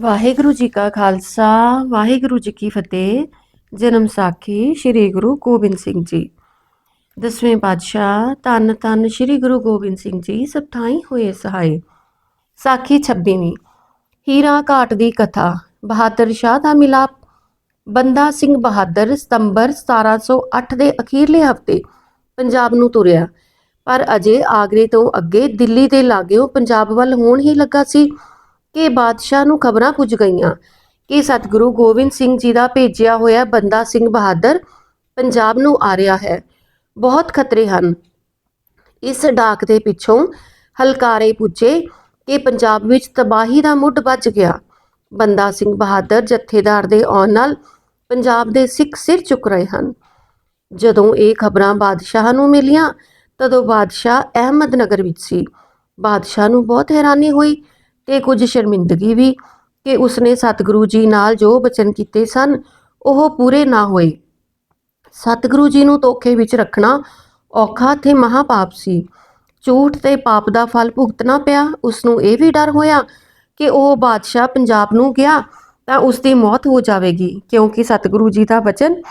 ਵਾਹਿਗੁਰੂ ਜੀ ਕਾ ਖਾਲਸਾ, ਵਾਹਿਗੁਰੂ ਜੀ ਕੀ ਫਤਿਹ। ਜਨਮ ਸਾਖੀ ਸ੍ਰੀ ਗੁਰੂ ਗੋਬਿੰਦ ਸਿੰਘ ਜੀ। ਦਸਵੇਂ ਪਾਤਸ਼ਾਹ, ਧੰਨ ਧੰਨ ਸ੍ਰੀ ਗੁਰੂ ਗੋਬਿੰਦ ਸਿੰਘ ਜੀ, ਸਭ ਥਾਈਂ ਹੋਏ ਸਹਾਈ। ਸਾਖੀ 26ਵੀਂ ਹੀਰਾ ਘਾਟ ਦੀ ਕਥਾ, ਬਹਾਦਰ ਸ਼ਾਹ ਦਾ ਮਿਲਾਪ। ਬੰਦਾ ਸਿੰਘ ਬਹਾਦਰ ਸਤੰਬਰ 1708 ਦੇ ਅਖੀਰਲੇ ਹਫ਼ਤੇ ਪੰਜਾਬ ਨੂੰ ਤੁਰਿਆ। ਪਰ ਅਜੇ ਆਗਰੇ ਤੋਂ ਅੱਗੇ ਦਿੱਲੀ ਦੇ ਲਾਗਿਓਂ ਪੰਜਾਬ ਵੱਲ ਹੋਣ ਹੀ ਲੱਗਾ ਸੀ। ਕਿ ਬਾਦਸ਼ਾਹ ਨੂੰ ਖਬਰਾਂ ਪੁੱਜ ਗਈਆਂ ਕਿ ਸਤਿਗੁਰੂ ਗੋਬਿੰਦ ਸਿੰਘ ਜੀ ਦਾ ਭੇਜਿਆ ਹੋਇਆ ਬੰਦਾ ਸਿੰਘ ਬਹਾਦਰ ਪੰਜਾਬ ਨੂੰ ਆ ਰਿਹਾ ਹੈ। ਬਹੁਤ ਖਤਰੇ ਹਨ। ਇਸ ਡਾਕ ਦੇ ਪਿੱਛੋਂ ਹਲਕਾਰੇ ਪੁੱਜੇ ਕਿ ਪੰਜਾਬ ਵਿੱਚ ਤਬਾਹੀ ਦਾ ਮੁੱਢ ਵੱਜ ਗਿਆ। ਬੰਦਾ ਸਿੰਘ ਬਹਾਦਰ ਜਥੇਦਾਰ ਦੇ ਆਉਣ ਨਾਲ ਪੰਜਾਬ ਦੇ ਸਿੱਖ ਸਿਰ ਚੁੱਕ ਰਹੇ ਹਨ। ਜਦੋਂ ਇਹ ਖਬਰਾਂ ਬਾਦਸ਼ਾਹ ਨੂੰ ਮਿਲੀਆਂ, ਤਦੋਂ ਬਾਦਸ਼ਾਹ ਅਹਿਮਦਨਗਰ ਵਿੱਚ ਸੀ। ਬਾਦਸ਼ਾਹ ਨੂੰ ਬਹੁਤ ਹੈਰਾਨੀ ਹੋਈ ਤੇ ਕੁਝ ਸ਼ਰਮਿੰਦਗੀ ਵੀ ਕਿ ਉਸਨੇ ਸਤਿਗੁਰੂ ਜੀ ਨਾਲ ਜੋ ਬਚਨ ਕੀਤੇ ਸਨ, ਉਹ ਪੂਰੇ ਨਾ ਹੋਏ। ਸਤਿਗੁਰੂ ਜੀ ਨੂੰ ਧੋਖੇ ਵਿੱਚ ਰੱਖਣਾ ਔਖਾ ਤੇ ਮਹਾਪਾਪ ਸੀ। ਝੂਠ ਤੇ ਪਾਪ ਦਾ ਫਲ ਭੁਗਤਣਾ ਪਿਆ। ਉਸ ਨੂੰ ਇਹ ਵੀ ਡਰ ਹੋਇਆ ਕਿ ਉਹ ਬਾਦਸ਼ਾਹ ਪੰਜਾਬ ਨੂੰ ਗਿਆ ਤਾਂ ਉਸ ਦੀ ਮੌਤ ਹੋ ਜਾਵੇਗੀ, ਕਿਉਂਕਿ ਸਤਿਗੁਰੂ ਜੀ ਦਾ ਵਚਨ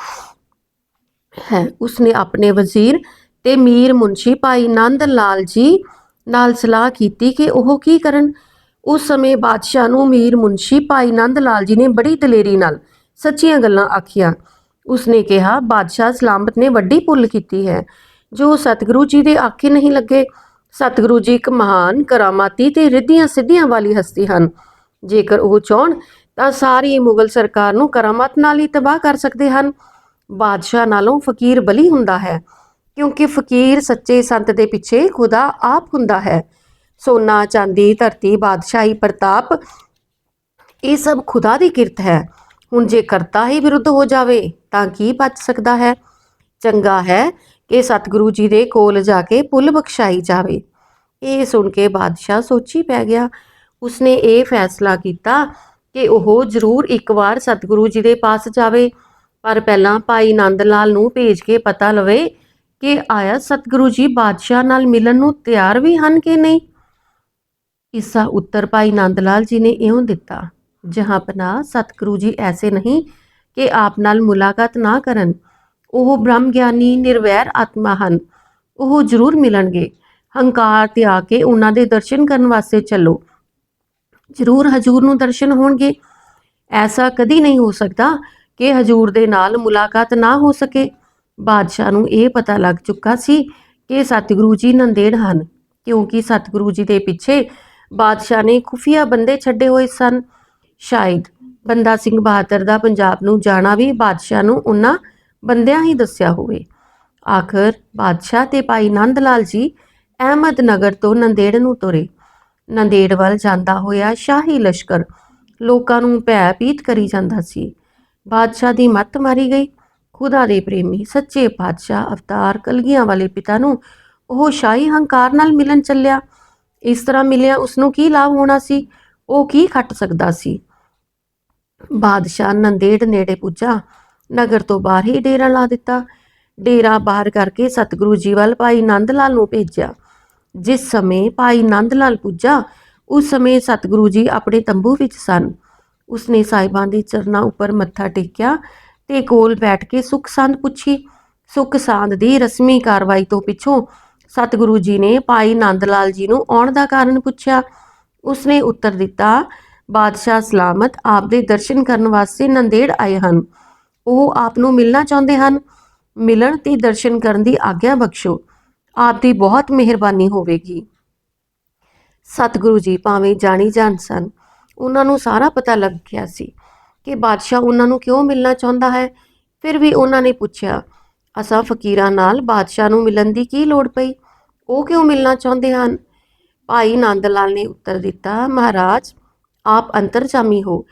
ਹੈ। ਉਸਨੇ ਆਪਣੇ ਵਜ਼ੀਰ ਤੇ ਮੀਰ ਮੁੰਸ਼ੀ ਭਾਈ ਨੰਦ ਲਾਲ ਜੀ ਨਾਲ ਸਲਾਹ ਕੀਤੀ ਕਿ ਉਹ ਕੀ ਕਰਨ। ਉਸ ਸਮੇਂ ਬਾਦਸ਼ਾਹ ਨੂੰ ਮੀਰ ਮੁੰਸ਼ੀ ਭਾਈ ਨੰਦ ਲਾਲ ਜੀ ਨੇ ਬੜੀ ਦਲੇਰੀ ਨਾਲ ਸੱਚੀਆਂ ਗੱਲਾਂ ਆਖੀਆਂ। ਉਸਨੇ ਕਿਹਾ, ਬਾਦਸ਼ਾਹ ਸਲਾਮਤ ਨੇ ਵੱਡੀ ਭੁੱਲ ਕੀਤੀ ਹੈ। ਜੋ ਸਤਿਗੁਰੂ ਜੀ ਦੇ ਆਖੇ ਨਹੀਂ ਲੱਗੇ, ਸਤਿਗੁਰੂ ਜੀ ਇੱਕ ਮਹਾਨ ਕਰਾਮਾਤੀ ਤੇ ਰਿੱਧੀਆਂ ਸਿੱਧੀਆਂ ਵਾਲੀ ਹਸਤੀ ਹਨ। ਜੇਕਰ ਉਹ ਚਾਹਣ, ਤਾਂ ਸਾਰੀ ਮੁਗਲ ਸਰਕਾਰ ਨੂੰ ਕਰਾਮਾਤ ਨਾਲ ਹੀ ਤਬਾਹ ਕਰ ਸਕਦੇ ਹਨ। ਬਾਦਸ਼ਾਹ ਨਾਲੋਂ ਫਕੀਰ ਬਲੀ ਹੁੰਦਾ ਹੈ, ਕਿਉਂਕਿ ਫਕੀਰ ਸੱਚੇ ਸੰਤ ਦੇ ਪਿੱਛੇ ਖੁਦਾ ਆਪ ਹੁੰਦਾ ਹੈ। ਸੋਨਾ, ਚਾਂਦੀ, ਧਰਤੀ, ਬਾਦਸ਼ਾਹੀ, ਪ੍ਰਤਾਪ, ਇਹ ਸਭ ਖੁਦਾ ਦੀ ਕਿਰਤ ਹੈ। ਹੁਣ ਜੇ ਕਰਤਾ ਹੀ ਵਿਰੁੱਧ ਹੋ ਜਾਵੇ, ਤਾਂ ਕੀ ਬਚ ਸਕਦਾ ਹੈ? ਚੰਗਾ ਹੈ ਕਿ ਸਤਿਗੁਰੂ ਜੀ ਦੇ ਕੋਲ ਜਾ ਕੇ ਪੁੱਲ ਬਖਸ਼ਾਈ ਜਾਵੇ। ਇਹ ਸੁਣ ਕੇ ਬਾਦਸ਼ਾਹ ਸੋਚੀ ਪੈ ਗਿਆ। ਉਸਨੇ ਇਹ ਫੈਸਲਾ ਕੀਤਾ ਕਿ ਉਹ ਜ਼ਰੂਰ ਇੱਕ ਵਾਰ ਸਤਿਗੁਰੂ ਜੀ ਦੇ ਪਾਸ ਜਾਵੇ, ਪਰ ਪਹਿਲਾਂ ਭਾਈ ਨੰਦ ਲਾਲ ਨੂੰ ਭੇਜ ਕੇ ਪਤਾ ਲਵੇ ਕਿ ਆਇਆ ਸਤਿਗੁਰੂ ਜੀ ਬਾਦਸ਼ਾਹ ਨਾਲ ਮਿਲਣ ਨੂੰ ਤਿਆਰ ਵੀ ਹਨ ਕਿ ਨਹੀਂ। ਇਸ ਦਾ ਉੱਤਰ ਭਾਈ ਨੰਦ ਲਾਲ ਜੀ ਨੇ ਇਉਂ ਦਿੱਤਾ, ਜਹਾਂ ਪਨਾ ਸਤਿਗੁਰੂ ਜੀ ਐਸੇ ਨਹੀਂ ਕਿ ਆਪ ਨਾਲ ਮੁਲਾਕਾਤ ਨਾ ਕਰਨ। ਉਹ ਬ੍ਰਹਮ ਗਿਆਨੀ ਨਿਰਵੈਰ ਆਤਮਾ ਹਨ। ਉਹ ਜ਼ਰੂਰ ਮਿਲਣਗੇ। ਹੰਕਾਰ ਤਿਆਗ ਕੇ ਉਹਨਾਂ ਦੇ ਦਰਸ਼ਨ ਕਰਨ ਵਾਸਤੇ ਚੱਲੋ। ਜ਼ਰੂਰ ਹਜੂਰ ਨੂੰ ਦਰਸ਼ਨ ਹੋਣਗੇ। ਐਸਾ ਕਦੀ ਨਹੀਂ ਹੋ ਸਕਦਾ ਕਿ ਹਜੂਰ ਦੇ ਨਾਲ ਮੁਲਾਕਾਤ ਨਾ ਹੋ ਸਕੇ। ਬਾਦਸ਼ਾਹ ਨੂੰ ਇਹ ਪਤਾ ਲੱਗ ਚੁੱਕਾ ਸੀ ਕਿ ਸਤਿਗੁਰੂ ਜੀ ਨੰਦੇੜ ਹਨ, ਕਿਉਂਕਿ ਸਤਿਗੁਰੂ ਜੀ ਦੇ ਪਿੱਛੇ ਬਾਦਸ਼ਾਹ ਨੇ ਖੁਫੀਆ ਬੰਦੇ ਛੱਡੇ ਹੋਏ ਸਨ। ਸ਼ਾਇਦ ਬੰਦਾ ਸਿੰਘ ਬਹਾਦਰ ਦਾ ਪੰਜਾਬ ਨੂੰ ਜਾਣਾ ਵੀ ਬਾਦਸ਼ਾਹ ਨੂੰ ਉਹਨਾਂ ਬੰਦਿਆਂ ਹੀ ਦੱਸਿਆ ਹੋਵੇ। ਆਖਰ ਬਾਦਸ਼ਾਹ ਤੇ ਭਾਈ ਨੰਦ ਲਾਲ ਜੀ ਅਹਿਮਦ ਨਗਰ ਤੋਂ ਨੰਦੇੜ ਨੂੰ ਤੁਰੇ। ਨੰਦੇੜ ਵੱਲ ਜਾਂਦਾ ਹੋਇਆ ਸ਼ਾਹੀ ਲਸ਼ਕਰ ਲੋਕਾਂ ਨੂੰ ਭੈ ਪੀਤ ਕਰੀ ਜਾਂਦਾ ਸੀ। ਬਾਦਸ਼ਾਹ ਦੀ ਮੱਤ ਮਾਰੀ ਗਈ। ਖੁਦਾ ਦੇ ਪ੍ਰੇਮੀ, ਸੱਚੇ ਬਾਦਸ਼ਾਹ ਅਵਤਾਰ ਕਲਗੀਆਂ ਵਾਲੇ ਪਿਤਾ ਨੂੰ ਉਹ ਸ਼ਾਹੀ ਹੰਕਾਰ ਨਾਲ ਮਿਲਣ ਚੱਲਿਆ। ਇਸ ਤਰ੍ਹਾਂ ਮਿਲਿਆ ਉਸ ਨੂੰ ਕੀ ਲਾਭ ਹੋਣਾ ਸੀ? ਉਹ ਕੀ ਖੱਟ ਸਕਦਾ ਸੀ? ਬਾਦਸ਼ਾਹ ਨੰਦੇੜ ਨੇੜੇ ਪੁੱਜਾ, ਨਗਰ ਤੋਂ ਬਾਹਰ ਹੀ ਡੇਰਾ ਲਾ ਦਿੱਤਾ। ਡੇਰਾ ਬਾਹਰ ਕਰਕੇ ਸਤਿਗੁਰੂ ਜੀ ਵੱਲ ਭਾਈ ਨੰਦ ਲਾਲ ਨੂੰ ਭੇਜਿਆ। ਜਿਸ ਸਮੇਂ ਭਾਈ ਨੰਦ ਲਾਲ ਪੁੱਜਾ, ਉਸ ਸਮੇਂ ਸਤਿਗੁਰੂ ਜੀ ਆਪਣੇ ਤੰਬੂ ਵਿੱਚ ਸਨ। ਉਸਨੇ ਸਾਹਿਬਾਂ ਦੇ ਚਰਨਾਂ ਉੱਪਰ ਮੱਥਾ ਟੇਕਿਆ ਤੇ ਕੋਲ ਬੈਠ ਕੇ ਸੁਖ ਸੰਦ ਪੁੱਛੀ। ਸੁਖ ਸੰਦ ਦੀ ਰਸਮੀ ਕਾਰਵਾਈ ਤੋਂ ਪਿੱਛੋਂ ਸਤਿਗੁਰੂ ਜੀ ਨੇ ਭਾਈ ਨੰਦ ਲਾਲ ਜੀ ਨੂੰ ਆਉਣ ਦਾ ਕਾਰਨ ਪੁੱਛਿਆ। ਉਸਨੇ ਉੱਤਰ ਦਿੱਤਾ, ਬਾਦਸ਼ਾਹ ਸਲਾਮਤ ਆਪ ਦੇ ਦਰਸ਼ਨ ਕਰਨ ਵਾਸਤੇ ਨੰਦੇੜ ਆਏ ਹਨ। ਉਹ ਆਪ ਨੂੰ ਮਿਲਣਾ ਚਾਹੁੰਦੇ ਹਨ। ਮਿਲਣ ਤੇ ਦਰਸ਼ਨ ਕਰਨ ਦੀ ਆਗਿਆ ਬਖਸ਼ੋ। ਆਪ ਦੀ ਬਹੁਤ ਮਿਹਰਬਾਨੀ ਹੋਵੇਗੀ। ਸਤਿਗੁਰੂ ਜੀ ਭਾਵੇਂ ਜਾਣੀ ਜਾਣ ਸਨ, ਉਹਨਾਂ ਨੂੰ ਸਾਰਾ ਪਤਾ ਲੱਗ ਗਿਆ ਸੀ ਕਿ ਬਾਦਸ਼ਾਹ ਉਹਨਾਂ ਨੂੰ ਕਿਉਂ ਮਿਲਣਾ ਚਾਹੁੰਦਾ ਹੈ। ਫਿਰ ਵੀ ਉਹਨਾਂ ਨੇ ਪੁੱਛਿਆ ਅਸਾਂ ਫਕੀਰਾਂ ਨਾਲ ਬਾਦਸ਼ਾਹ ਨੂੰ ਮਿਲਣ ਦੀ ਕੀ ਲੋੜ ਪਈ? ਉਹ ਕਿਉਂ ਮਿਲਣਾ ਚਾਹੁੰਦੇ ਹਨ? ਭਾਈ ਨੰਦ ਲਾਲ ਨੇ ਉੱਤਰ ਦਿੱਤਾ, ਮਹਾਰਾਜ, ਆਪ ਅੰਤਰਜਾਮੀ ਹੋ।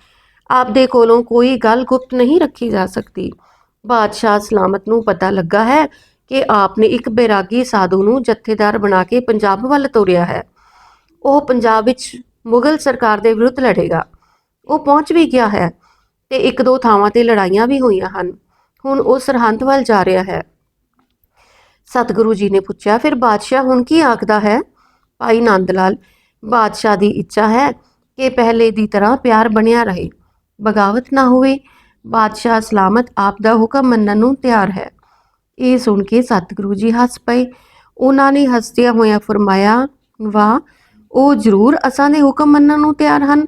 ਆਪ ਦੇ ਕੋਲੋਂ ਕੋਈ ਗੱਲ ਗੁਪਤ ਨਹੀਂ ਰੱਖੀ ਜਾ ਸਕਦੀ। ਬਾਦਸ਼ਾਹ ਸਲਾਮਤ ਨੂੰ ਪਤਾ ਲੱਗਾ ਹੈ ਕਿ ਆਪ ਨੇ ਇੱਕ ਬੈਰਾਗੀ ਸਾਧੂ ਨੂੰ ਜਥੇਦਾਰ ਬਣਾ ਕੇ ਪੰਜਾਬ ਵੱਲ ਤੋਰਿਆ ਹੈ। ਉਹ ਪੰਜਾਬ ਵਿੱਚ ਮੁਗਲ ਸਰਕਾਰ ਦੇ ਵਿਰੁੱਧ ਲੜੇਗਾ। ਉਹ ਪਹੁੰਚ ਵੀ ਗਿਆ ਹੈ ਤੇ ਇੱਕ ਦੋ ਥਾਵਾਂ ਤੇ ਲੜਾਈਆਂ ਵੀ ਹੋਈਆਂ ਹਨ। ਹੁਣ ਉਹ ਸਰਹੰਦ ਵੱਲ ਜਾ ਰਿਹਾ ਹੈ। ਸਤਿਗੁਰੂ ਜੀ ਨੇ ਪੁੱਛਿਆ, ਫਿਰ ਬਾਦਸ਼ਾਹ ਹੁਣ ਕੀ ਆਖਦਾ ਹੈ? ਭਾਈ ਨੰਦ ਲਾਲ ਬਾਦਸ਼ਾਹ ਦੀ ਇੱਛਾ ਹੈ ਕਿ ਪਹਿਲੇ ਦੀ ਤਰ੍ਹਾਂ ਪਿਆਰ ਬਣਿਆ ਰਹੇ। ਬਗਾਵਤ ਨਾ ਹੋਵੇ, ਬਾਦਸ਼ਾਹ ਸਲਾਮਤ ਆਪ ਦਾ ਹੁਕਮ ਮੰਨਣ ਨੂੰ ਤਿਆਰ ਹੈ। ਇਹ ਸੁਣ ਕੇ ਸਤਿਗੁਰੂ ਜੀ ਹੱਸ ਪਏ। ਉਹਨਾਂ ਨੇ ਹੱਸਦਿਆਂ ਹੋਇਆਂ ਫਰਮਾਇਆ, ਵਾਹ, ਉਹ ਜ਼ਰੂਰ ਅਸਾਂ ਦੇ ਹੁਕਮ ਮੰਨਣ ਨੂੰ ਤਿਆਰ ਹਨ,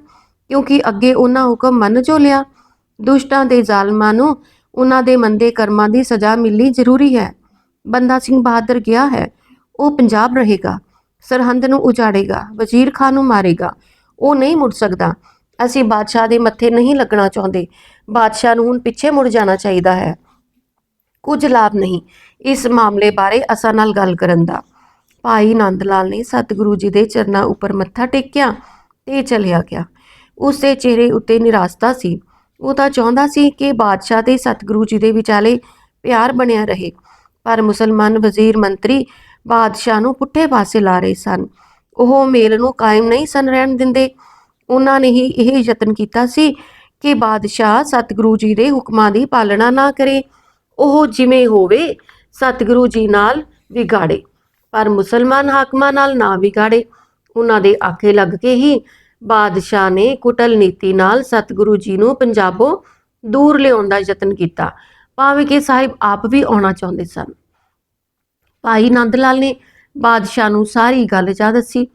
ਕਿਉਂਕਿ ਅੱਗੇ ਉਹਨਾਂ ਹੁਕਮ ਮੰਨ ਜੋ ਲਿਆ। ਦੁਸ਼ਟਾਂ ਦੇ ਜ਼ਾਲਮਾਂ ਨੂੰ ਉਹਨਾਂ ਦੇ ਮੰਦੇ ਕਰਮਾਂ ਦੀ ਸਜ਼ਾ ਮਿਲਣੀ ਜ਼ਰੂਰੀ ਹੈ। ਬੰਦਾ ਸਿੰਘ ਬਹਾਦਰ ਗਿਆ ਹੈ। ਉਹ ਪੰਜਾਬ ਰਹੇਗਾ। ਸਰਹੰਦ ਨੂੰ ਉਜਾੜੇਗਾ। ਵਜ਼ੀਰ ਖਾਨ ਨੂੰ ਮਾਰੇਗਾ। ਉਹ ਨਹੀਂ ਮੁੜ ਸਕਦਾ। ਅਸੀਂ ਬਾਦਸ਼ਾਹ ਦੇ ਮੱਥੇ ਨਹੀਂ ਲੱਗਣਾ ਚਾਹੁੰਦੇ। ਬਾਦਸ਼ਾਹ ਨੂੰ ਹੁਣ ਪਿੱਛੇ ਮੁੜ ਜਾਣਾ ਚਾਹੀਦਾ ਹੈ। ਕੁਝ ਲਾਭ ਨਹੀਂ। ਇਸ ਮਾਮਲੇ ਬਾਰੇ ਅਸਾਂ ਨਾਲ ਗੱਲ ਕਰਨ ਦਾ। ਭਾਈ ਨੰਦ ਲਾਲ ਨੇ ਸਤਿਗੁਰੂ ਜੀ ਦੇ ਚਰਨਾਂ ਉੱਪਰ ਮੱਥਾ ਟੇਕਿਆ ਤੇ ਚਲਿਆ ਗਿਆ। ਉਸ ਦੇ ਚਿਹਰੇ ਉੱਤੇ ਨਿਰਾਸ਼ਤਾ ਸੀ। ਉਹ ਤਾਂ ਚਾਹੁੰਦਾ ਸੀ ਕਿ ਬਾਦਸ਼ਾਹ ਤੇ ਸਤਿਗੁਰੂ ਜੀ ਦੇ ਵਿਚਾਲੇ ਪਿਆਰ ਬਣਿਆ ਰਹੇ। ਪਰ ਮੁਸਲਮਾਨ ਵਜ਼ੀਰ ਮੰਤਰੀ ਬਾਦਸ਼ਾਹ ਨੂੰ ਪੁੱਠੇ ਪਾਸੇ ਲਾ ਰਹੇ ਸਨ। ਉਹ ਮੇਲ ਨੂੰ ਕਾਇਮ ਨਹੀਂ ਸਨ ਰਹਿਣ ਦਿੰਦੇ। ਉਹਨਾਂ ਨੇ ਹੀ ਇਹ ਯਤਨ ਕੀਤਾ ਸੀ ਕਿ ਬਾਦਸ਼ਾਹ ਸਤਿਗੁਰੂ ਜੀ ਦੇ ਹੁਕਮਾਂ ਦੀ ਪਾਲਣਾ ਨਾ ਕਰੇ। ਉਹ ਜਿਵੇਂ ਹੋਵੇ ਸਤਿਗੁਰੂ ਜੀ ਨਾਲ ਵਿਗਾੜੇ, ਪਰ ਮੁਸਲਮਾਨ ਹਾਕਮਾਂ ਨਾਲ ਨਾ ਵਿਗਾੜੇ। ਉਹਨਾਂ ਦੇ ਆਖੇ ਲੱਗ ਕੇ ਹੀ ਬਾਦਸ਼ਾਹ ਨੇ ਕੁਟਲ ਨੀਤੀ ਨਾਲ ਸਤਿਗੁਰੂ ਜੀ ਨੂੰ ਪੰਜਾਬੋਂ ਦੂਰ ਲਿਆਉਣ ਦਾ ਯਤਨ ਕੀਤਾ। ਭਾਵੇਂ ਕਿ ਸਾਹਿਬ ਆਪ ਵੀ ਆਉਣਾ ਚਾਹੁੰਦੇ ਸਨ। ਭਾਈ ਨੰਦ ਲਾਲ ਨੇ ਬਾਦਸ਼ਾਹ ਨੂੰ ਸਾਰੀ ਗੱਲ ਜਾ ਦੱਸੀ।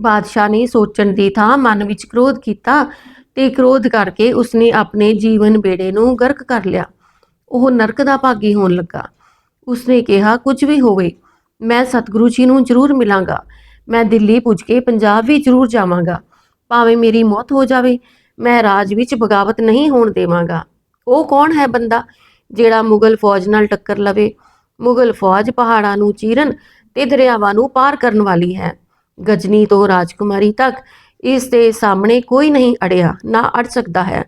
ਬਾਦਸ਼ਾਹ ਨੇ ਸੋਚਣ ਦੀ ਥਾਂ ਮਨ ਵਿੱਚ ਕ੍ਰੋਧ ਕੀਤਾ ਤੇ ਕ੍ਰੋਧ ਕਰਕੇ ਉਸਨੇ ਆਪਣੇ ਜੀਵਨ ਬੇੜੇ ਨੂੰ ਗਰਕ ਕਰ ਲਿਆ। ਉਹ ਨਰਕ ਦਾ ਭਾਗੀ ਹੋਣ ਲੱਗਾ। ਉਸਨੇ ਕਿਹਾ, ਕੁਝ ਵੀ ਹੋਵੇ, ਮੈਂ ਸਤਿਗੁਰੂ ਜੀ ਨੂੰ ਜ਼ਰੂਰ ਮਿਲਾਂਗਾ। ਮੈਂ ਦਿੱਲੀ ਪੁੱਜ ਕੇ ਪੰਜਾਬ ਵੀ ਜ਼ਰੂਰ ਜਾਵਾਂਗਾ। ਭਾਵੇਂ ਮੇਰੀ ਮੌਤ ਹੋ ਜਾਵੇ, ਮੈਂ ਰਾਜ ਵਿੱਚ ਬਗਾਵਤ ਨਹੀਂ ਹੋਣ ਦੇਵਾਂਗਾ। ਉਹ ਕੌਣ ਹੈ ਬੰਦਾ ਜਿਹੜਾ ਮੁਗਲ ਫੌਜ ਨਾਲ ਟੱਕਰ ਲਵੇ? ਮੁਗਲ ਫੌਜ ਪਹਾੜਾਂ ਨੂੰ ਚੀਰਨ ਤੇ ਦਰਿਆਵਾਂ ਨੂੰ ਪਾਰ ਕਰਨ ਵਾਲੀ ਹੈ। ਗਜਨੀ ਤੋਂ ਰਾਜਕੁਮਾਰੀ ਤੱਕ ਇਸ ਦੇ ਸਾਹਮਣੇ ਕੋਈ ਨਹੀਂ ਅੜਿਆ, ਨਾ ਅੜ ਸਕਦਾ ਹੈ।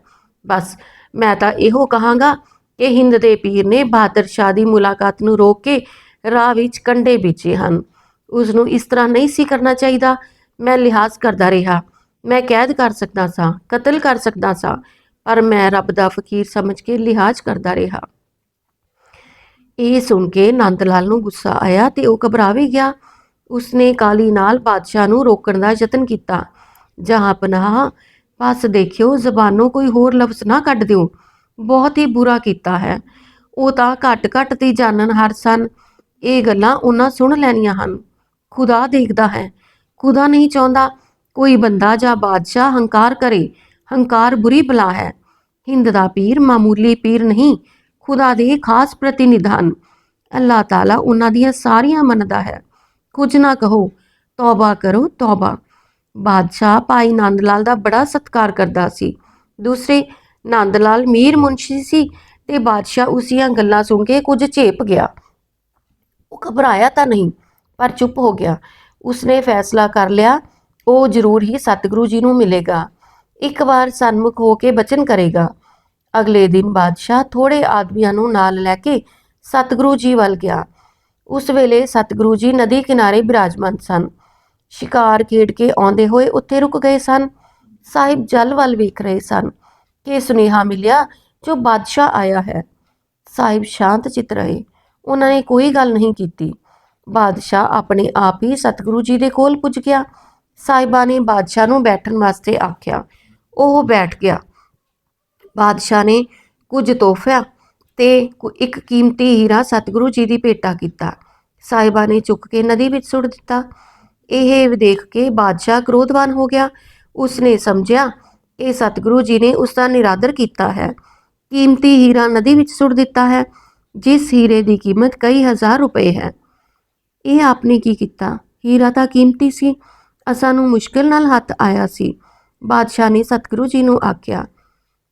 ਬਸ ਮੈਂ ਤਾਂ ਇਹੋ ਕਹਾਂਗਾ ਕਿ ਹਿੰਦ ਦੇ ਪੀਰ ਨੇ ਬਹਾਦਰ ਸ਼ਾਹ ਦੀ ਮੁਲਾਕਾਤ ਨੂੰ ਰੋਕ ਕੇ ਰਾਹ ਵਿੱਚ ਕੰਡੇ ਬੀਜੇ ਹਨ। ਉਸ ਨੂੰ ਇਸ ਤਰ੍ਹਾਂ ਨਹੀਂ ਸੀ ਕਰਨਾ ਚਾਹੀਦਾ। ਮੈਂ ਲਿਹਾਜ਼ ਕਰਦਾ ਰਿਹਾ। ਮੈਂ ਕੈਦ ਕਰ ਸਕਦਾ ਸਾਂ, ਕਤਲ ਕਰ ਸਕਦਾ ਸਾਂ, ਪਰ ਮੈਂ ਰੱਬ ਦਾ ਫਕੀਰ ਸਮਝ ਕੇ ਲਿਹਾਜ਼ ਕਰਦਾ ਰਿਹਾ। ਇਹ ਸੁਣ ਕੇ ਨੰਦ ਲਾਲ ਨੂੰ ਗੁੱਸਾ ਆਇਆ ਤੇ ਉਹ ਘਬਰਾ ਵੀ ਗਿਆ। ਉਸਨੇ ਕਾਲੀ ਨਾਲ ਬਾਦਸ਼ਾਹ ਨੂੰ ਰੋਕਣ ਦਾ ਯਤਨ ਕੀਤਾ। ਜਹਾਂ ਪਨਾਹ, ਬਸ ਦੇਖਿਓ, ਜ਼ਬਾਨੋਂ ਕੋਈ ਹੋਰ ਲਫ਼ਜ਼ ਨਾ ਕੱਢ ਦਿਓ। ਬਹੁਤ ਹੀ ਬੁਰਾ ਕੀਤਾ ਹੈ। ਉਹ ਤਾਂ ਘੱਟ ਘੱਟ ਤੇ ਜਾਣਨ ਹਰ ਸਨ। ਇਹ ਗੱਲਾਂ ਉਹਨਾਂ ਸੁਣ ਲੈਣੀਆਂ ਹਨ। ਖੁਦਾ ਦੇਖਦਾ ਹੈ। ਖੁਦਾ ਨਹੀਂ ਚਾਹੁੰਦਾ ਕੋਈ ਬੰਦਾ ਜਾਂ ਬਾਦਸ਼ਾਹ ਹੰਕਾਰ ਕਰੇ, ਹੰਕਾਰ ਬੁਰੀ ਬਲਾ ਹੈ। ਹਿੰਦ ਦਾ ਪੀਰ ਮਾਮੂਲੀ ਪੀਰ ਨਹੀਂ, ਖੁਦਾ ਦੇ ਖਾਸ ਪ੍ਰਤੀਨਿਧ ਹਨ। ਅੱਲਾਹ ਤਾਲਾ ਉਹਨਾਂ ਦੀਆਂ ਸਾਰੀਆਂ ਮੰਨਦਾ ਹੈ। ਕੁਝ ਨਾ ਕਹੋ, ਤੌਬਾ ਕਰੋ, ਤੌਬਾ। ਬਾਦਸ਼ਾਹ ਭਾਈ ਨੰਦ ਲਾਲ ਦਾ ਬੜਾ ਸਤਿਕਾਰ ਕਰਦਾ ਸੀ। ਦੂਸਰੇ ਨੰਦ ਲਾਲ ਮੀਰ ਮੁਨਸ਼ੀ ਸੀ ਤੇ ਬਾਦਸ਼ਾਹ ਉਸੀਆਂ ਗੱਲਾਂ ਸੁਣ ਕੇ ਕੁਝ ਝੇਪ ਗਿਆ। ਉਹ ਘਬਰਾਇਆ ਤਾਂ ਨਹੀਂ, ਪਰ ਚੁੱਪ ਹੋ ਗਿਆ। ਉਸਨੇ ਫੈਸਲਾ ਕਰ ਲਿਆ ਉਹ ਜ਼ਰੂਰ ਹੀ ਸਤਿਗੁਰੂ ਜੀ ਨੂੰ ਮਿਲੇਗਾ। ਇੱਕ ਵਾਰ ਸਨਮੁਖ ਹੋ ਕੇ ਬਚਨ ਕਰੇਗਾ। ਅਗਲੇ ਦਿਨ ਬਾਦਸ਼ਾਹ ਥੋੜੇ ਆਦਮੀਆਂ ਨੂੰ ਨਾਲ ਲੈ ਕੇ ਸਤਿਗੁਰੂ ਜੀ ਵੱਲ ਗਿਆ। ਉਸ ਵੇਲੇ ਸਤਿਗੁਰੂ ਜੀ ਨਦੀ ਕਿਨਾਰੇ ਬਿਰਾਜਮਾਨ ਸਨ। ਸ਼ਿਕਾਰ ਖੇਡ ਕੇ ਆਉਂਦੇ ਹੋਏ ਉੱਥੇ ਰੁਕ ਗਏ ਸਨ। ਸਾਹਿਬ ਜਲ ਵੱਲ ਵੇਖ ਰਹੇ ਸਨ ਕਿ ਸੁਨੇਹਾ ਮਿਲਿਆ ਜੋ ਬਾਦਸ਼ਾਹ ਆਇਆ ਹੈ। ਸਾਹਿਬ ਸ਼ਾਂਤ ਚਿਤ ਰਹੇ। ਉਹਨਾਂ ਨੇ ਕੋਈ ਗੱਲ ਨਹੀਂ ਕੀਤੀ। ਬਾਦਸ਼ਾਹ ਆਪਣੇ ਆਪ ਹੀ ਸਤਿਗੁਰੂ ਜੀ ਦੇ ਕੋਲ ਪੁੱਜ ਗਿਆ। ਸਾਹਿਬਾ ਨੇ ਬਾਦਸ਼ਾਹ ਨੂੰ ਬੈਠਣ ਵਾਸਤੇ ਆਖਿਆ। ਉਹ ਬੈਠ ਗਿਆ। ਬਾਦਸ਼ਾਹ ਨੇ ਕੁਝ ਤੋਹਫਿਆਂ ਤੇ ਇੱਕ ਕੀਮਤੀ ਹੀਰਾ ਸਤਿਗੁਰੂ ਜੀ ਦੀ ਭੇਟਾ ਕੀਤਾ। ਸਾਹਿਬਾ ਨੇ ਚੁੱਕ ਕੇ ਨਦੀ ਵਿੱਚ ਸੁੱਟ ਦਿੱਤਾ। ਇਹ ਦੇਖ ਕੇ ਬਾਦਸ਼ਾਹ ਕ੍ਰੋਧਵਾਨ ਹੋ ਗਿਆ। ਉਸਨੇ ਸਮਝਿਆ, ਇਹ ਸਤਿਗੁਰੂ ਜੀ ਨੇ ਉਸ ਦਾ ਨਿਰਾਦਰ ਕੀਤਾ ਹੈ। ਕੀਮਤੀ ਹੀਰਾ ਨਦੀ ਵਿੱਚ ਸੁੱਟ ਦਿੱਤਾ ਹੈ, ਜਿਸ ਹੀਰੇ ਦੀ ਕੀਮਤ ਕਈ ਹਜ਼ਾਰ ਰੁਪਏ ਹੈ। ਇਹ ਆਪਨੇ ਕੀ ਕੀਤਾ? ਹੀਰਾ ਤਾਂ ਕੀਮਤੀ ਸੀ। ਅਸਾਂ ਨੂੰ ਮੁਸ਼ਕਿਲ ਨਾਲ ਹੱਥ ਆਇਆ ਸੀ। ਬਾਦਸ਼ਾਹ ਨੇ ਸਤਿਗੁਰੂ ਜੀ ਨੂੰ ਆਖਿਆ,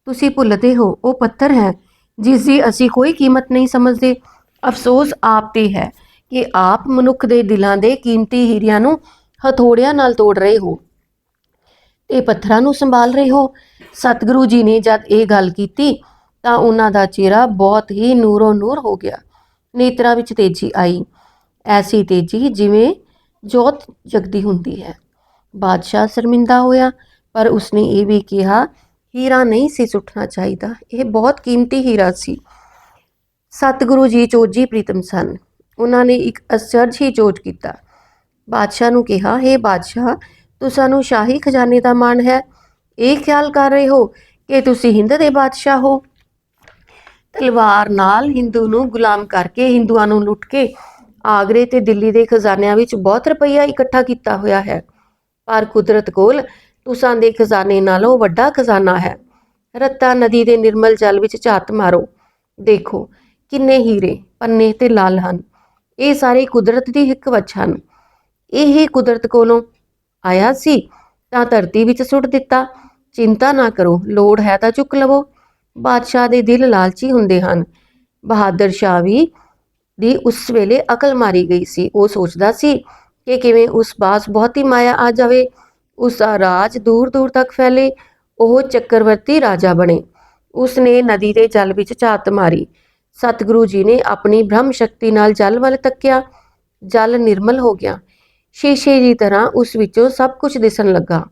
ਤੁਸੀਂ ਭੁੱਲਦੇ ਹੋ, ਉਹ ਪੱਥਰ ਹੈ, ਜਿਸ ਦੀ ਅਸੀਂ ਕੋਈ ਕੀਮਤ ਨਹੀਂ ਸਮਝਦੇ। ਅਫਸੋਸ ਆਪ ਤੇ ਹੈ ਕਿ ਆਪ ਮਨੁੱਖ ਦੇ ਦਿਲਾਂ ਦੇ ਕੀਮਤੀ ਹੀਰਿਆਂ ਨੂੰ ਹਥੋੜਿਆਂ ਨਾਲ ਤੋੜ ਰਹੇ ਹੋ ਤੇ ਪੱਥਰਾਂ ਨੂੰ ਸੰਭਾਲ ਰਹੇ ਹੋ। ਸਤਿਗੁਰੂ ਜੀ ਨੇ ਜਦ ਇਹ ਗੱਲ ਕੀਤੀ, ਤਾਂ ਉਹਨਾਂ ਦਾ ਚਿਹਰਾ ਬਹੁਤ ਹੀ ਨੂਰੋ ਨੂਰ ਹੋ ਗਿਆ। ਨੇਤਰਾਂ ਵਿੱਚ ਤੇਜ਼ੀ ਆਈ। ਐਸੀ ਤੇਜ਼ੀ ਜਿਵੇਂ ਜੋਤ ਜਗਦੀ ਹੁੰਦੀ ਹੈ। ਬਾਦਸ਼ਾਹ ਸ਼ਰਮਿੰਦਾ ਹੋਇਆ, ਪਰ ਉਸਨੇ ਇਹ ਵੀ ਕਿਹਾ, ਹੀਰਾ ਨਹੀਂ ਸੀ ਸੁੱਟਣਾ ਚਾਹੀਦਾ। ਇਹ ਬਹੁਤ ਕੀਮਤੀ ਹੀਰਾ ਸੀ। ਸਤਿਗੁਰੂ ਜੀ ਚੋਜੀ ਪ੍ਰੀਤਮ ਸਨ। ਉਹਨਾਂ ਨੇ ਇੱਕ ਅਚਰਜ ਹੀ ਚੋਜ ਕੀਤਾ। ਬਾਦਸ਼ਾਹ ਨੂੰ ਕਿਹਾ, ਹੈ ਬਾਦਸ਼ਾਹ ਤੂੰ ਸਾਨੂੰ ਸ਼ਾਹੀ ਖਜ਼ਾਨੇ ਦਾ ਮਾਣ ਹੈ। ਇਹ ਖਿਆਲ ਕਰ ਰਹੇ ਹੋ ਕਿ ਤੁਸੀਂ ਹਿੰਦ ਦੇ ਬਾਦਸ਼ਾਹ ਹੋ? ਤਲਵਾਰ ਨਾਲ ਹਿੰਦੂ ਨੂੰ ਗੁਲਾਮ ਕਰਕੇ ਹਿੰਦੂਆਂ ਨੂੰ ਲੁੱਟ ਕੇ ਆਗਰੇ ਤੇ ਦਿੱਲੀ ਦੇ ਖਜ਼ਾਨਿਆਂ ਵਿੱਚ ਬਹੁਤ ਰੁਪਈਆ ਇਕੱਠਾ ਕੀਤਾ ਹੋਇਆ ਹੈ। ਪਰ ਕੁਦਰਤ ਕੋਲ ਤੁਸਾਂ ਦੇ ਖਜ਼ਾਨੇ ਨਾਲੋਂ ਵੱਡਾ ਖਜ਼ਾਨਾ ਹੈ। ਰੱਤਾ ਨਦੀ ਦੇ ਨਿਰਮਲ ਜਲ ਵਿੱਚ ਝਾਤ ਮਾਰੋ। ਦੇਖੋ, ਕਿੰਨੇ ਹੀਰੇ, ਪੰਨੇ ਤੇ ਲਾਲ ਹਨ। ਇਹ ਸਾਰੇ ਕੁਦਰਤ ਦੀ ਹਿਕਮਤ ਹਨ। ਇਹ ਕੁਦਰਤ ਕੋਲੋਂ ਆਇਆ ਸੀ ਤਾਂ ਧਰਤੀ ਵਿੱਚ ਸੁੱਟ ਦਿੱਤਾ। ਚਿੰਤਾ ਨਾ ਕਰੋ, ਲੋੜ ਹੈ ਤਾਂ ਚੁੱਕ ਲਵੋ। ਬਾਦਸ਼ਾਹ ਦੇ ਦਿਲ ਲਾਲਚੀ ਹੁੰਦੇ ਹਨ। ਬਹਾਦਰ ਸ਼ਾਹ ਵੀ ਦੀ ਉਸ ਵੇਲੇ ਅਕਲ ਮਾਰੀ ਗਈ ਸੀ। ਉਹ ਸੋਚਦਾ ਸੀ ਕਿ ਕਿਵੇਂ ਉਸ ਪਾਸ ਬਹੁਤੀ ਮਾਇਆ ਆ ਜਾਵੇ, ਉਸ ਦਾ ਰਾਜ ਦੂਰ ਦੂਰ ਤੱਕ ਫੈਲੇ, ਉਹ ਚੱਕਰਵਰਤੀ ਰਾਜਾ ਬਣੇ। ਉਸ ਨੇ ਨਦੀ ਦੇ ਜਲ ਵਿੱਚ ਝਾਤ ਮਾਰੀ। ਸਤਿਗੁਰੂ ਜੀ ਨੇ ਆਪਣੀ ਬ੍ਰਹਮ ਸ਼ਕਤੀ ਨਾਲ ਜਲ ਵੱਲ ਤੱਕਿਆ, ਜਲ ਨਿਰਮਲ ਹੋ ਗਿਆ। ਸ਼ੀਸ਼ੇ ਦੀ ਤਰ੍ਹਾਂ ਉਸ ਵਿੱਚੋਂ ਸਭ ਕੁਝ ਦਿਸਣ ਲੱਗਾ।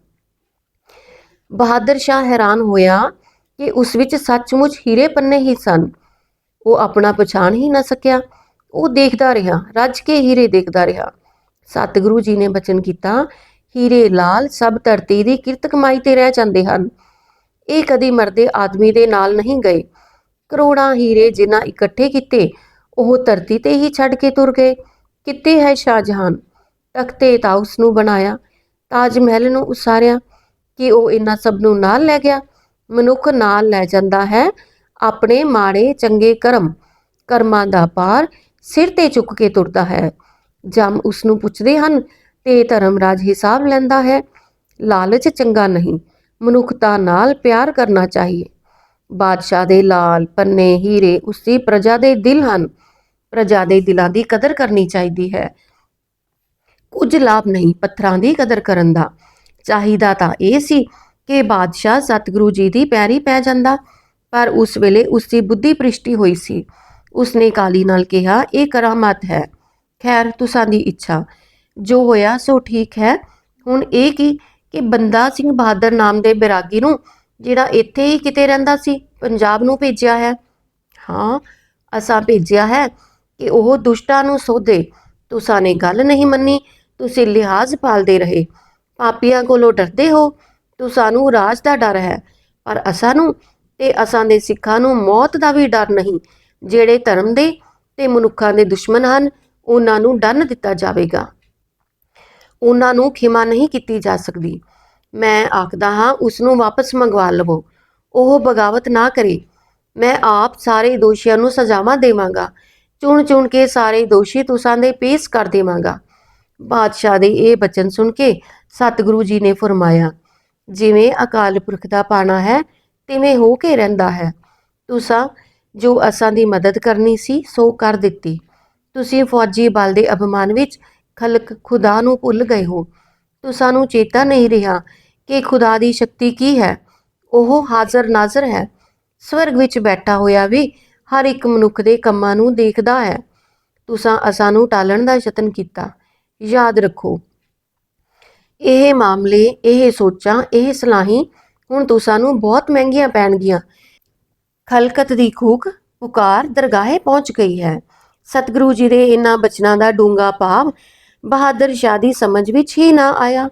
ਬਹਾਦਰ ਸ਼ਾਹ ਹੈਰਾਨ ਹੋਇਆ ਕਿ ਉਸ ਵਿੱਚ ਸੱਚਮੁੱਚ ਹੀਰੇ ਪੰਨੇ ਹੀ ਸਨ। ਉਹ ਆਪਣਾ ਪਛਾਣ ਹੀ ਨਾ ਸਕਿਆ। ਉਹ ਦੇਖਦਾ ਰਿਹਾ, ਰੱਜ ਕੇ ਹੀਰੇ ਦੇਖਦਾ ਰਿਹਾ। ਸਤਿਗੁਰੂ ਜੀ ਨੇ ਬਚਨ ਕੀਤਾ, ਹੀਰੇ ਲਾਲ ਸਭ ਧਰਤੀ ਦੀ ਕਿਰਤ ਕਮਾਈ ਤੇ ਰਹਿ ਜਾਂਦੇ ਹਨ। ਇਹ ਕਦੀ ਮਰਦੇ ਆਦਮੀ ਦੇ ਨਾਲ ਨਹੀਂ ਗਏ। ਕਰੋੜਾਂ ਹੀਰੇ ਜਿਨ੍ਹਾਂ ਇਕੱਠੇ ਕੀਤੇ, ਉਹ ਧਰਤੀ ਤੇ ਹੀ ਛੱਡ ਕੇ ਤੁਰ ਗਏ। ਕਿੱਥੇ ਹੈ ਸ਼ਾਹਜਹਾਨ? ਤਖਤੇ ਤਾਂ ਉਸ ਨੂੰ ਬਣਾਇਆ, ਤਾਜ ਮਹਿਲ ਨੂੰ ਉਸਾਰਿਆ। ਕਿ ਉਹ ਇਹਨਾਂ ਸਭ ਨੂੰ ਨਾਲ ਲੈ ਗਿਆ? ਮਨੁੱਖ ਨਾਲ ਲੈ ਜਾਂਦਾ ਹੈ ਆਪਣੇ ਮਾੜੇ ਚੰਗੇ ਕਰਮ। ਕਰਮਾਂ ਦਾ ਭਾਰ ਸਿਰ ਤੇ ਚੁੱਕ ਕੇ ਤੁਰਦਾ ਹੈ। ਜਮ ਉਸ ਨੂੰ ਪੁੱਛਦੇ ਹਨ, ਤੇ ਧਰਮਰਾਜ ਹਿਸਾਬ ਲੈਂਦਾ ਹੈ, ਲਾਲਚ ਚੰਗਾ ਨਹੀਂ, ਮਨੁੱਖਤਾ ਨਾਲ ਪਿਆਰ ਕਰਨਾ ਚਾਹੀਏ। ਬਾਦਸ਼ਾਹ ਦੇ ਲਾਲ ਪੰਨੇ ਹੀਰੇ ਉਸਦੀ ਪ੍ਰਜਾ ਦੇ ਦਿਲ ਹਨ। ਪ੍ਰਜਾ ਦੇ ਦਿਲਾਂ ਦੀ ਕਦਰ ਕਰਨੀ ਚਾਹੀਦੀ ਹੈ। ਕੁਝ ਲਾਭ ਨਹੀਂ ਪੱਥਰਾਂ ਦੀ ਕਦਰ ਕਰਨ ਦਾ। ਚਾਹੀਦਾ ਤਾਂ ਇਹ ਸੀ ਕਿ ਬਾਦਸ਼ਾਹ ਸਤਿਗੁਰੂ ਜੀ ਦੀ ਪੈਰੀ ਪੈ ਜਾਂਦਾ, ਪਰ ਉਸ ਵੇਲੇ ਉਸ ਦੀ ਬੁੱਧੀ ਪ੍ਰਿਸ਼ਟੀ ਹੋਈ ਸੀ। ਉਸਨੇ ਕਾਲੀ ਨਾਲ ਕਿਹਾ, ਇਹ ਕਰਾਮਾਤ ਹੈ। ਖੈਰ, ਤੁਸਾਂ ਦੀ ਇੱਛਾ। ਜੋ ਹੋਇਆ, ਸੋ ਠੀਕ ਹੈ। ਹੁਣ ਇਹ ਕੀ ਕਿ ਬੰਦਾ ਸਿੰਘ ਬਹਾਦਰ ਨਾਮ ਦੇ ਬਿਰਾਗੀ ਨੂੰ, ਜਿਹੜਾ ਇੱਥੇ ਹੀ ਕਿਤੇ ਰਹਿੰਦਾ ਸੀ, ਪੰਜਾਬ ਨੂੰ ਭੇਜਿਆ ਹੈ? ਹਾਂ, ਅਸਾਂ ਭੇਜਿਆ ਹੈ ਕਿ ਉਹ ਦੁਸ਼ਟਾਂ ਨੂੰ ਸੋਧੇ। ਤੁਸਾਂ ਨੇ ਗੱਲ ਨਹੀਂ ਮੰਨੀ, ਤੁਸੀਂ ਲਿਹਾਜ਼ ਪਾਲਦੇ ਰਹੇ। ਪਾਪੀਆਂ ਕੋਲੋਂ ਡਰਦੇ ਹੋ, ਤੁਸਾਂ ਨੂੰ ਰਾਜ ਦਾ ਡਰ ਹੈ। ਪਰ ਅਸਾਂ ਨੂੰ ਤੇ ਅਸਾਂ ਦੇ ਸਿੱਖਾਂ ਨੂੰ ਮੌਤ ਦਾ ਵੀ ਡਰ ਨਹੀਂ, ਜਿਹੜੇ ਧਰਮ ਦੇ ਤੇ ਮਨੁੱਖਾਂ ਦੇ ਦੁਸ਼ਮਣ ਹਨ ਉਹਨਾਂ ਨੂੰ ਡੰਨ ਦਿੱਤਾ ਜਾਵੇਗਾ। ਉਹਨਾਂ ਨੂੰ ਖਿਮਾ ਨਹੀਂ ਕੀਤੀ ਜਾ ਸਕਦੀ। ਮੈਂ ਆਖਦਾ ਹਾਂ ਉਸ ਨੂੰ ਵਾਪਸ ਮੰਗਵਾ ਲਵੋ। ਉਹ ਬਗਾਵਤ ਨਾ ਕਰੇ। ਮੈਂ ਆਪ ਸਾਰੇ ਦੋਸ਼ੀਆਂ ਨੂੰ ਸਜ਼ਾਵਾਂ ਦੇਵਾਂਗਾ। ਚੁਣ ਚੁਣ ਕੇ ਸਾਰੇ ਦੋਸ਼ੀ ਤੁਸਾਂ ਦੇ ਪੇਸ਼ ਕਰ ਦੇਵਾਂਗਾ। ਬਾਦਸ਼ਾਹ ਦੇ ਇਹ ਬਚਨ ਸੁਣ ਕੇ ਸਤਿਗੁਰੂ ਜੀ ਨੇ ਫਰਮਾਇਆ, ਜਿਵੇਂ ਅਕਾਲ ਪੁਰਖ ਦਾ ਪਾਣਾ ਹੈ, ਤਿਵੇਂ ਹੋ ਕੇ ਰਹਿੰਦਾ ਹੈ। ਤੁਸਾਂ ਜੋ ਅਸਾਂ ਦੀ ਮਦਦ ਕਰਨੀ ਸੀ, ਸੋ ਕਰ ਦਿੱਤੀ। ਤੁਸੀਂ ਫੌਜੀ ਬਲ ਦੇ ਅਪਮਾਨ ਵਿੱਚ ਖਲਕ ਖੁਦਾ ਨੂੰ ਭੁੱਲ ਗਏ ਹੋ। ਤੁਸਾਂ ਨੂੰ ਚੇਤਾ ਨਹੀਂ ਰਿਹਾ ਕਿ ਖੁਦਾ ਦੀ ਸ਼ਕਤੀ ਕੀ ਹੈ। ਉਹ ਹਾਜ਼ਰ ਨਾਜ਼ਰ ਹੈ। ਸਵਰਗ ਵਿੱਚ ਬੈਠਾ ਹੋਇਆ ਵੀ ਹਰ ਇੱਕ ਮਨੁੱਖ ਦੇ ਕੰਮਾਂ ਨੂੰ ਦੇਖਦਾ ਹੈ। ਤੁਸਾਂ ਅਸਾਂ ਟਾਲਣ ਦਾ ਯਤਨ ਕੀਤਾ। ਯਾਦ ਰੱਖੋ, ਇਹ ਮਾਮਲੇ, ਇਹ ਸੋਚਾਂ, ਇਹ ਸਲਾਹੀ ਹੁਣ ਤੁਸਾਂ ਨੂੰ ਬਹੁਤ ਮਹਿੰਗੀਆਂ ਪੈਣਗੀਆਂ। ਖਲਕਤ ਦੀ ਖੂਕ ਪੁਕਾਰ ਦਰਗਾਹੇ ਪਹੁੰਚ ਗਈ ਹੈ। ਸਤਿਗੁਰੂ ਜੀ ਦੇ ਇਹਨਾਂ ਬਚਨਾਂ ਦਾ ਡੂੰਗਾ ਭਾਵ ਬਹਾਦਰ ਸ਼ਾਹ ਦੀ ਸਮਝ ਵਿੱਚ ਹੀ ਨਾ ਆਇਆ।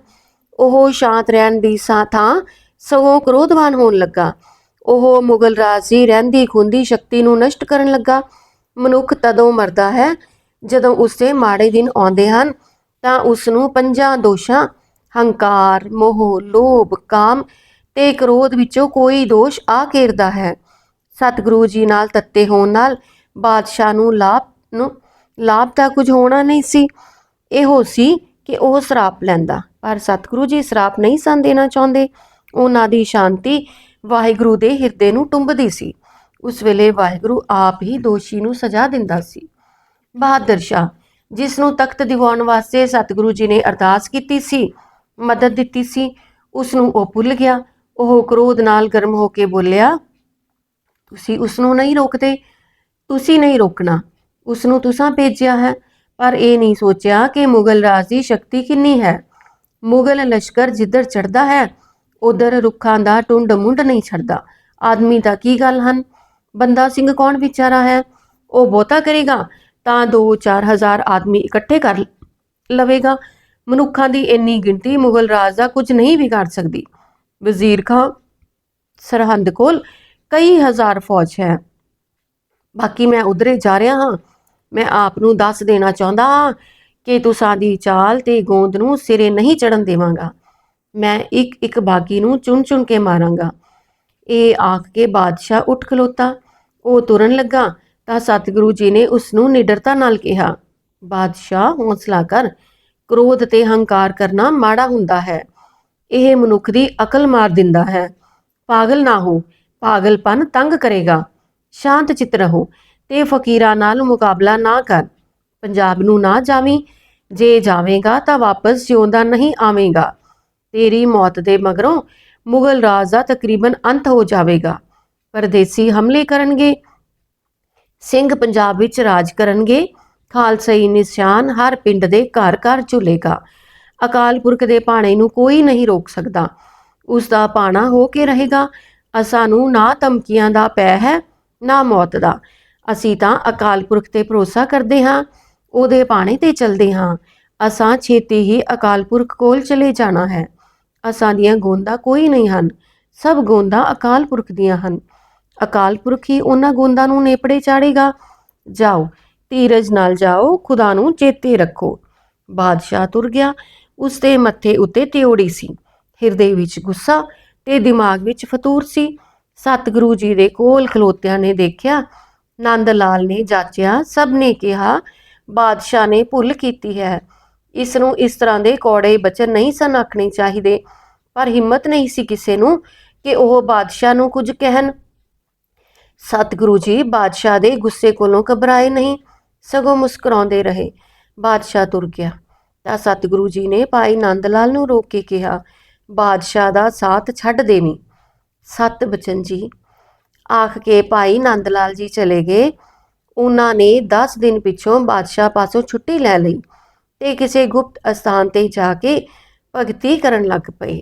ਉਹ ਸ਼ਾਂਤ ਰਹਿਣ ਦੀ ਸਾ, ਥਾਂ ਸਗੋਂ ਕ੍ਰੋਧਵਾਨ ਹੋਣ ਲੱਗਾ। ਉਹ ਮੁਗਲ ਰਾਜ ਦੀ ਰਹਿੰਦੀ ਖੁੰਦੀ ਸ਼ਕਤੀ ਨੂੰ ਨਸ਼ਟ ਕਰਨ ਲੱਗਾ। ਮਨੁੱਖ ਤਦੋਂ ਮਰਦਾ ਹੈ ਜਦੋਂ ਉਸਦੇ ਮਾੜੇ ਦਿਨ ਆਉਂਦੇ ਹਨ, ਤਾਂ ਉਸ ਨੂੰ ਪੰਜਾਂ ਦੋਸ਼ਾਂ, ਹੰਕਾਰ, ਮੋਹ, ਲੋਭ, ਕਾਮ ਤੇ ਕ੍ਰੋਧ ਵਿੱਚੋਂ ਕੋਈ ਦੋਸ਼ ਆ ਘੇਰਦਾ ਹੈ। ਸਤਿਗੁਰੂ ਜੀ ਨਾਲ ਤੱਤੇ ਹੋਣ ਨਾਲ ਬਾਦਸ਼ਾਹ ਨੂੰ ਲਾਭ ਨੂੰ ਲਾਭ ਤਾਂ ਕੁਝ ਹੋਣਾ ਨਹੀਂ ਸੀ। ਇਹੋ ਸੀ ਕਿ ਉਹ ਸਰਾਪ ਲੈਂਦਾ, ਪਰ ਸਤਿਗੁਰੂ ਜੀ ਸਰਾਪ ਨਹੀਂ ਸਨ ਦੇਣਾ ਚਾਹੁੰਦੇ। ਉਹਨਾਂ ਦੀ ਸ਼ਾਂਤੀ ਵਾਹਿਗੁਰੂ ਦੇ ਹਿਰਦੇ ਨੂੰ ਟੁੰਬਦੀ ਸੀ। ਉਸ ਵੇਲੇ ਵਾਹਿਗੁਰੂ ਆਪ ਹੀ ਦੋਸ਼ੀ ਨੂੰ ਸਜ਼ਾ ਦਿੰਦਾ ਸੀ। ਬਹਾਦਰ ਸ਼ਾਹ, ਜਿਸ ਨੂੰ ਤਖਤ ਦਿਵਾਉਣ ਵਾਸਤੇ ਸਤਿਗੁਰੂ ਜੀ ਨੇ ਅਰਦਾਸ ਕੀਤੀ ਸੀ, ਮਦਦ ਦਿੱਤੀ ਸੀ, ਉਸ ਨੂੰ ਉਹ ਭੁੱਲ ਗਿਆ। ਉਹ ਕ੍ਰੋਧ ਨਾਲ ਗਰਮ ਹੋ ਕੇ ਬੋਲਿਆ, ਤੁਸੀਂ ਉਸ ਨੂੰ ਨਹੀਂ ਰੋਕਦੇ, ਤੁਸੀਂ ਨਹੀਂ ਰੋਕਣਾ। ਉਸ ਨੂੰ ਤੁਸਾਂ ਭੇਜਿਆ ਹੈ, ਪਰ ਇਹ ਨਹੀਂ ਸੋਚਿਆ ਕਿ ਮੁਗਲ ਰਾਜ ਦੀ ਸ਼ਕਤੀ ਕਿੰਨੀ ਹੈ। ਮੁਗਲ ਲਸ਼ਕਰ ਜਿੱਧਰ ਚੜਦਾ ਹੈ, ਉਧਰ ਰੁੱਖਾਂ ਦਾ ਟੁੰਡ ਮੁੰਡ ਨਹੀਂ ਛੱਡਦਾ। ਆਦਮੀ ਦਾ ਕੀ ਗੱਲ ਹਨ? ਬੰਦਾ ਸਿੰਘ ਕੌਣ ਵਿਚਾਰਾ ਹੈ? ਉਹ ਬਹੁਤਾ ਕਰੇਗਾ, ਤਾਂ 2-4 ਹਜ਼ਾਰ ਆਦਮੀ ਇਕੱਠੇ ਕਰ ਲਵੇਗਾ। ਮਨੁੱਖਾਂ ਦੀ ਇੰਨੀ ਗਿਣਤੀ ਮੁਗਲ ਰਾਜ ਦਾ ਕੁਝ ਨਹੀਂ ਵਿਗਾੜ ਸਕਦੀ। ਵਜ਼ੀਰ ਖਾਂ ਸਰਹੰਦ ਕੋਲ ਕਈ ਹਜ਼ਾਰ ਫੌਜ ਹੈ। ਬਾਕੀ ਮੈਂ ਉਧਰੇ ਜਾ ਰਿਹਾ ਹਾਂ। ਮੈਂ ਆਪ ਨੂੰ ਦੱਸ ਦੇਣਾ ਚਾਹੁੰਦਾ ਹਾਂ ਕਿ ਤੁਸਾਂ ਦੀ ਚਾਲ ਤੇ ਗੋਂਦ ਨੂੰ ਸਿਰੇ ਨਹੀਂ ਚੜਨ ਦੇਵਾਂਗਾ। ਮੈਂ ਇੱਕ ਇੱਕ ਬਾਗੀ ਨੂੰ ਚੁਣ ਚੁਣ ਕੇ ਮਾਰਾਂਗਾ। ਇਹ ਆਖ ਕੇ ਬਾਦਸ਼ਾਹ ਉੱਠ ਖਲੋਤਾ। ਉਹ ਤੁਰਨ ਲੱਗਾ ਤਾਂ ਸਤਿਗੁਰੂ ਜੀ ਨੇ ਉਸ ਨੂੰ ਨਿਡਰਤਾ ਨਾਲ ਕਿਹਾ, ਬਾਦਸ਼ਾਹ, ਹੌਸਲਾ ਕਰ। ਕ੍ਰੋਧ ਤੇ ਹੰਕਾਰ ਕਰਨਾ ਮਾੜਾ ਹੁੰਦਾ ਹੈ। ਇਹ ਮਨੁੱਖ ਦੀ ਅਕਲ ਮਾਰ ਦਿੰਦਾ ਹੈ। ਪਾਗਲ ਨਾ ਹੋ। ਪਾਗਲਪਨ ਤੰਗ ਕਰੇਗਾ। ਸ਼ਾਂਤ ਚਿੱਤ ਰਹੋ। ਤੇ ਫਕੀਰਾਂ ਨਾਲ ਮੁਕਾਬਲਾ ਨਾ ਕਰ। ਪੰਜਾਬ ਨੂੰ ਨਾ ਜਾਵੀਂ। ਜੇ ਜਾਵੇਂਗਾ ਤਾਂ ਵਾਪਸ ਜਿਉਂਦਾ ਨਹੀਂ ਆਵੇਂਗਾ। ਤੇਰੀ ਮੌਤ ਦੇ ਮਗਰੋਂ ਮੁਗਲ ਰਾਜ ਦਾ ਤਕਰੀਬਨ ਅੰਤ ਹੋ ਜਾਵੇਗਾ। ਪਰਦੇਸੀ ਹਮਲੇ ਕਰਨਗੇ। ਸਿੰਘ ਪੰਜਾਬ ਵਿੱਚ ਰਾਜ ਕਰਨਗੇ। ਖਾਲਸਾਈ ਨਿਸ਼ਾਨ ਹਰ ਪਿੰਡ ਦੇ ਘਰ ਘਰ ਝੁਲੇਗਾ। ਅਕਾਲ ਪੁਰਖ ਦੇ ਭਾਣੇ ਨੂੰ ਕੋਈ ਨਹੀਂ ਰੋਕ ਸਕਦਾ। ਉਸ ਦਾ ਭਾਣਾ ਹੋ ਕੇ ਰਹੇਗਾ। ਅਸਾਂ ਨੂੰ ਨਾ ਧਮਕੀਆਂ ਦਾ ਪੈ ਹੈ, ਨਾ ਮੌਤ ਦਾ। ਅਸੀਂ ਤਾਂ ਅਕਾਲ ਪੁਰਖ ਤੇ ਭਰੋਸਾ ਕਰਦੇ ਹਾਂ, ਉਹਦੇ ਪਾਣੇ ਤੇ ਚੱਲਦੇ ਹਾਂ। ਅਸਾਂ ਛੇਤੀ ਹੀ ਅਕਾਲ ਪੁਰਖ ਕੋਲ ਚਲੇ ਜਾਣਾ ਹੈ। ਅਸਾਂ ਦੀਆਂ ਗੋਂਦਾਂ ਕੋਈ ਨਹੀਂ ਹਨ। ਸਭ ਗੋਂਦਾਂ ਅਕਾਲ ਪੁਰਖ ਦੀਆਂ ਹਨ। ਅਕਾਲ ਪੁਰਖ ਹੀ ਉਹਨਾਂ ਗੋਂਦਾਂ ਨੂੰ ਨੇਪੜੇ ਚਾੜੇਗਾ। ਜਾਓ, ਧੀਰਜ ਨਾਲ ਜਾਓ, ਖੁਦਾ ਨੂੰ ਚੇਤੇ ਰੱਖੋ। ਬਾਦਸ਼ਾਹ ਤੁਰ ਗਿਆ। ਉਸ ਦੇ ਮੱਥੇ ਉੱਤੇ ਤਿਉੜੀ ਸੀ। ਹਿਰਦੇ ਵਿੱਚ ਗੁੱਸਾ ਤੇ ਦਿਮਾਗ ਵਿੱਚ ਫਤੂਰ ਸੀ। ਸਤਿਗੁਰੂ ਜੀ ਦੇ ਕੋਲ ਖਲੋਤਿਆਂ ਨੇ ਦੇਖਿਆ ਨੰਦ ਲਾਲ ਨੇ ਜਾਚਿਆ। ਸਭ ਨੇ ਕਿਹਾ, ਬਾਦਸ਼ਾਹ ਨੇ ਭੁੱਲ ਕੀਤੀ ਹੈ। ਇਸ ਨੂੰ ਇਸ ਤਰ੍ਹਾਂ ਦੇ ਕੌੜੇ ਬਚਨ ਨਹੀਂ ਸਨ ਆਖਣੇ ਚਾਹੀਦੇ। ਪਰ ਹਿੰਮਤ ਨਹੀਂ ਸੀ ਕਿਸੇ ਨੂੰ ਕਿ ਉਹ ਬਾਦਸ਼ਾਹ ਨੂੰ ਕੁਝ ਕਹਿਣ। ਸਤਿਗੁਰੂ ਜੀ, ਬਾਦਸ਼ਾਹ ਦੇ ਗੁੱਸੇ ਕੋਲੋਂ ਘਬਰਾਏ ਨਹੀਂ। ਸਗੋਂ ਮੁਸਕਰਾਉਂਦੇ ਰਹੇ। ਬਾਦਸ਼ਾਹ ਤੁਰ ਗਿਆ। ਤਾਂ ਸਤਿਗੁਰੂ ਜੀ ਨੇ ਭਾਈ ਨੰਦ ਲਾਲ ਨੂੰ ਰੋਕ ਕੇ ਕਿਹਾ, ਬਾਦਸ਼ਾਹ ਦਾ ਸਾਥ ਛੱਡ ਦੇਵੀਂ। ਸਤ ਬਚਨ ਜੀ ਆਖ ਕੇ ਭਾਈ ਨੰਦ ਲਾਲ ਜੀ ਚਲੇ ਗਏ। ਉਹਨਾਂ ਨੇ 10 ਦਿਨ ਪਿੱਛੋਂ ਬਾਦਸ਼ਾਹ ਪਾਸੋਂ ਛੁੱਟੀ ਲੈ ਲਈ ਤੇ ਕਿਸੇ ਗੁਪਤ ਅਸਥਾਨ ਤੇ ਜਾ ਕੇ ਭਗਤੀ ਕਰਨ ਲੱਗ ਪਏ।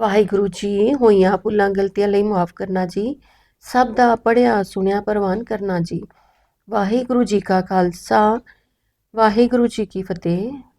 ਵਾਹਿਗੁਰੂ ਜੀ, ਹੋਈਆਂ ਭੁੱਲਾਂ ਗਲਤੀਆਂ ਲਈ ਮਾਫ ਕਰਨਾ ਜੀ। ਸਭ ਦਾ ਪੜਿਆ ਸੁਣਿਆ, ਪ੍ਰਵਾਨ ਕਰਨਾ ਜੀ। ਵਾਹਿਗੁਰੂ ਜੀ ਕਾ ਖਾਲਸਾ, ਵਾਹਿਗੁਰੂ ਜੀ ਕੀ ਫਤਿਹ।